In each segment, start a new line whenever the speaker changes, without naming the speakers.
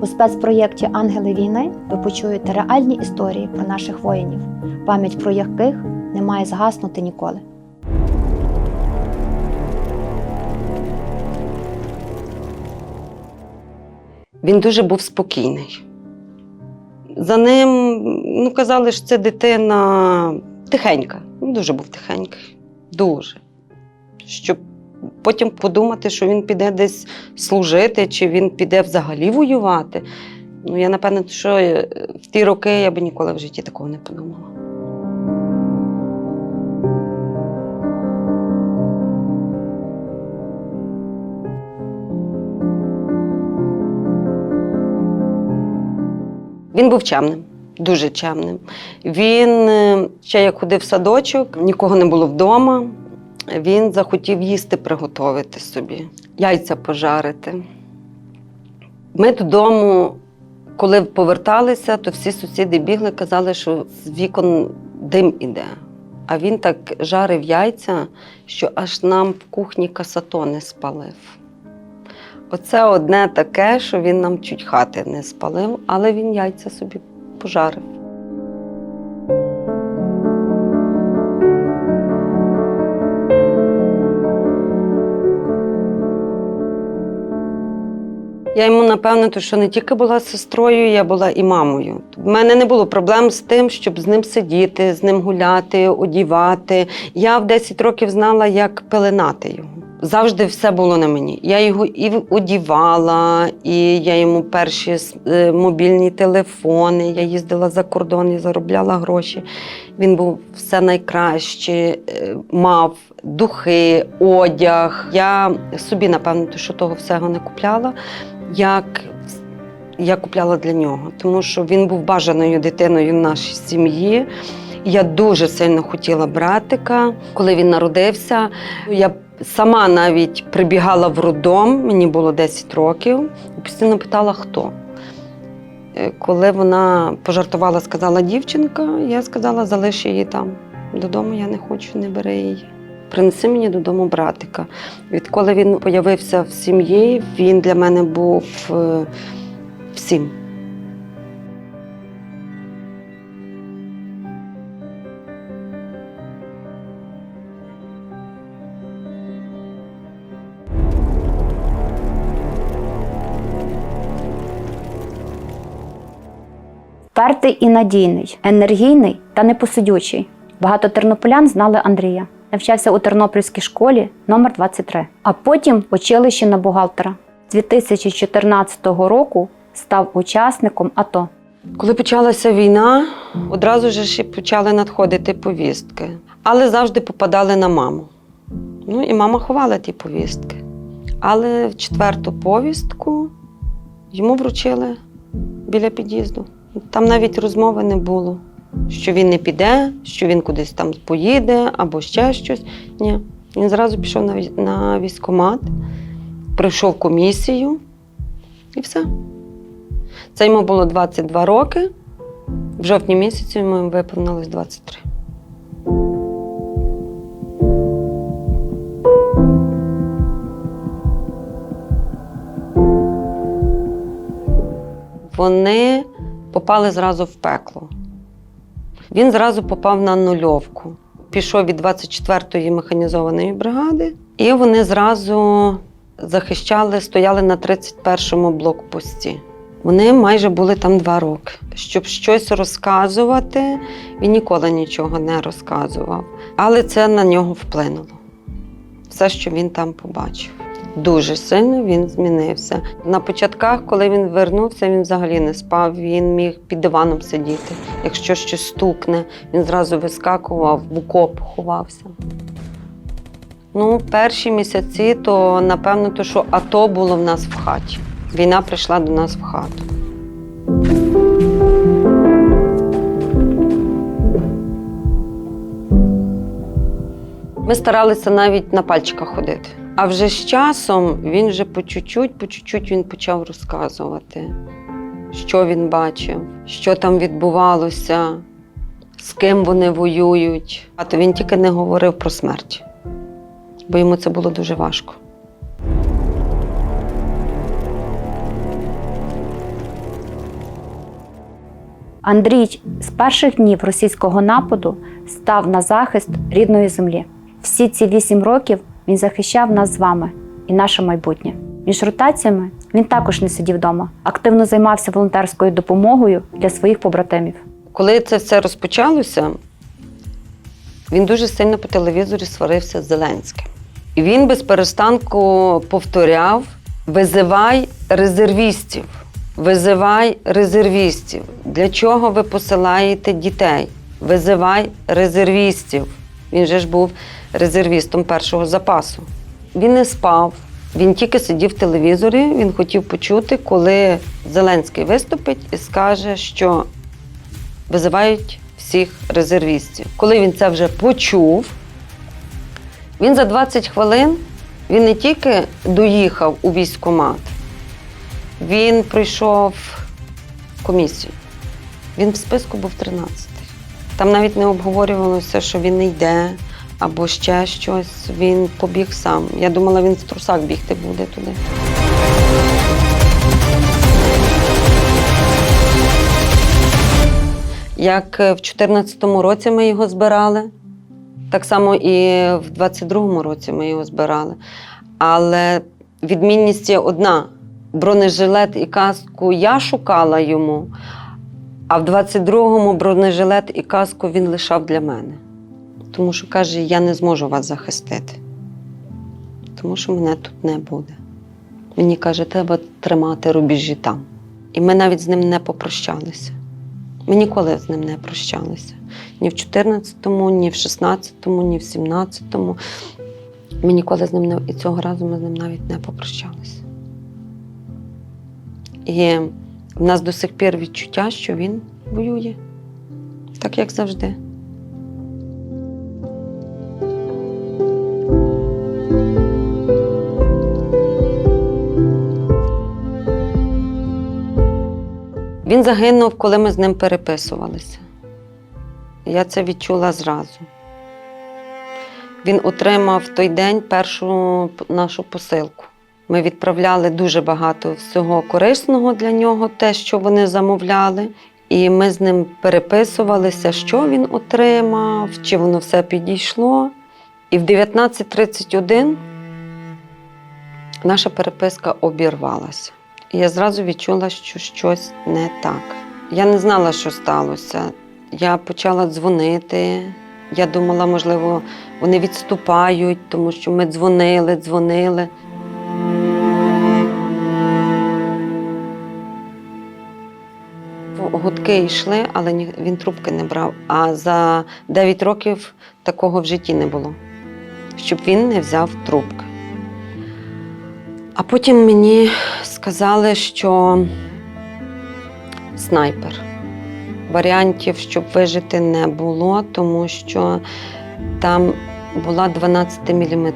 У спецпроєкті Ангели війни ви почуєте реальні історії про наших воїнів, пам'ять про яких не має згаснути ніколи.
Він дуже був спокійний. За ним, ну, казали, що це дитина тихенька. Він дуже був тихенький. Дуже. Щоб потім подумати, що він піде десь служити, чи він піде взагалі воювати. Ну, я напевно, що е, в ті роки я би ніколи в житті такого не подумала. Він був чемним, дуже чемним. Він е, ще як ходив в садочок, нікого не було вдома. Він захотів їсти приготувати собі, яйця пожарити. Ми додому, коли поверталися, то всі сусіди бігли, казали, що з вікон дим іде. А він так жарив яйця, що аж нам в кухні касатони спалив. Оце одне таке, що він нам чуть хати не спалив, але він яйця собі пожарив. Я йому, напевно, то, що не тільки була сестрою, я була і мамою. У мене не було проблем з тим, щоб з ним сидіти, з ним гуляти, одівати. Я в 10 років знала, як пеленати його. Завжди все було на мені. Я його і одівала, і я йому перші е, мобільні телефони. Я їздила за кордон і заробляла гроші. Він був все найкраще, е, мав духи, одяг. Я собі, напевно, що того всього не купляла. Як я купляла для нього, тому що він був бажаною дитиною в нашій сім'ї. Я дуже сильно хотіла братика. Коли він народився, я сама навіть прибігала в роддом, мені було 10 років, і постійно питала, хто. Е, Коли вона пожартувала, сказала дівчинка, я сказала, залиш її там. Додому я не хочу, не бери її. Принеси мені додому братика. Відколи він з'явився в сім'ї, він для мене був е, всім.
Впертий і надійний, енергійний та непосидючий. Багато тернополян знали Андрія. Навчався у Тернопільській школі номер 23 а потім в училищі на бухгалтера. З 2014 року став учасником АТО.
Коли почалася війна, одразу ж почали надходити повістки, але завжди попадали на маму. Ну і мама ховала ті повістки. Але в четверту повістку йому вручили біля під'їзду. Там навіть розмови не було, що він не піде, що він кудись там поїде або ще щось. Ні. Він зразу пішов на, на військкомат, пройшов комісію і все. Це йому було 22 роки. В жовтні місяці йому виповнилось 23. Вони попали зразу в пекло. Він зразу попав на нульовку. Пішов від 24-ї механізованої бригади, і вони зразу захищали, стояли на 31-му блокпості. Вони майже були там два роки. Щоб щось розказувати, він ніколи нічого не розказував. Але це на нього вплинуло. Все, що він там побачив. Дуже сильно він змінився. На початках, коли він вернувся, він взагалі не спав. Він міг під диваном сидіти. Якщо щось стукне, він зразу вискакував, в окоп ховався. Ну, перші місяці, то напевно, то що АТО було в нас в хаті. Війна прийшла до нас в хату. Ми старалися навіть на пальчиках ходити. А вже з часом він вже по чуть-чуть, по чуть-чуть він почав розказувати, що він бачив, що там відбувалося, з ким вони воюють. А то він тільки не говорив про смерть, бо йому це було дуже важко.
Андрій з перших днів російського нападу став на захист рідної землі. Всі ці вісім років він захищав нас з вами і наше майбутнє. Між ротаціями він також не сидів вдома, активно займався волонтерською допомогою для своїх побратимів.
Коли це все розпочалося, він дуже сильно по телевізорі сварився з Зеленським. І він без перестанку повторяв: визивай резервістів, визивай резервістів. Для чого ви посилаєте дітей? Визивай резервістів. Він же ж був резервістом першого запасу. Він не спав, він тільки сидів в телевізорі. Він хотів почути, коли Зеленський виступить і скаже, що визивають всіх резервістів. Коли він це вже почув, він за 20 хвилин він не тільки доїхав у військкомат, він пройшов комісію. Він в списку був 13-й. Там навіть не обговорювалося, що він не йде або ще щось. Він побіг сам. Я думала, він в трусах бігти буде туди. Як е, в 2014 році ми його збирали, так само і в 22-му році ми його збирали. Але відмінність є одна: бронежилет і каску я шукала йому, а в 22-му бронежилет і каску він лишав для мене. Тому що каже, я не зможу вас захистити, тому що мене тут не буде. Мені каже, треба тримати рубежі там. І ми навіть з ним не попрощалися. Ми ніколи з ним не прощалися. Ні в 14-му, ні в 16-му, ні в 17-му. Ми ніколи з ним не і цього разу ми з ним навіть не попрощалися. І в нас до сих пір відчуття, що він воює, так як завжди. Він загинув, коли ми з ним переписувалися. Я це відчула зразу. Він отримав в той день першу нашу посилку. Ми відправляли дуже багато всього корисного для нього, те, що вони замовляли. І ми з ним переписувалися, що він отримав, чи воно все підійшло. І в 19.31 наша переписка обірвалася. І я зразу відчула, що щось не так. Я не знала, що сталося. Я почала дзвонити. Я думала, можливо, вони відступають, тому що ми дзвонили, дзвонили. Гудки йшли, але він трубки не брав. А за 9 років такого в житті не було, щоб він не взяв трубки. А потім мені сказали, що снайпер. Варіантів, щоб вижити, не було, тому що там була 12-мм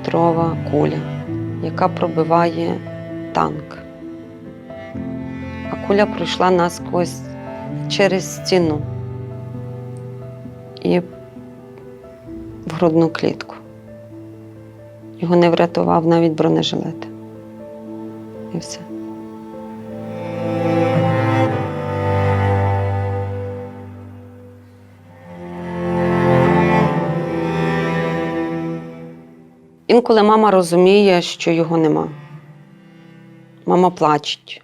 куля, яка пробиває танк. А куля пройшла насквозь через стіну і в грудну клітку. Його не врятував навіть бронежилет. І все. Інколи мама розуміє, що його нема. Мама плачеть.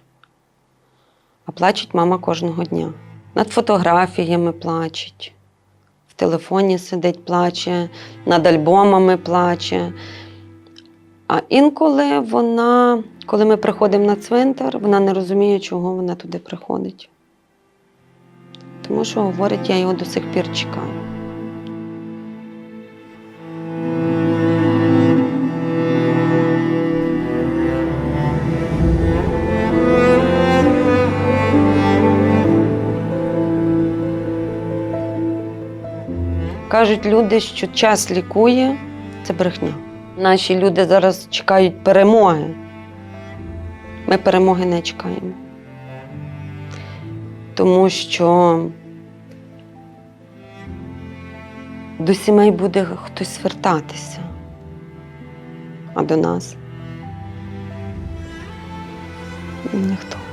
А плачеть мама кожного дня. Над фотографіями плачеть, в телефоні сидить, плаче, над альбомами плаче. А інколи вона, коли ми приходимо на цвинтар, вона не розуміє, чого вона туди приходить. Тому що говорить, я його до сих пір чекаю. Кажуть люди, що час лікує. Це брехня. Наші люди зараз чекають перемоги. Ми перемоги не чекаємо. Тому що до сімей буде хтось звертатися, а до нас ніхто.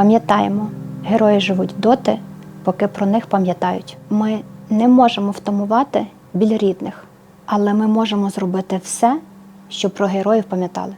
Пам'ятаємо, герої живуть доти, поки про них пам'ятають. Ми не можемо втамувати біль рідних, але ми можемо зробити все, щоб про героїв пам'ятали.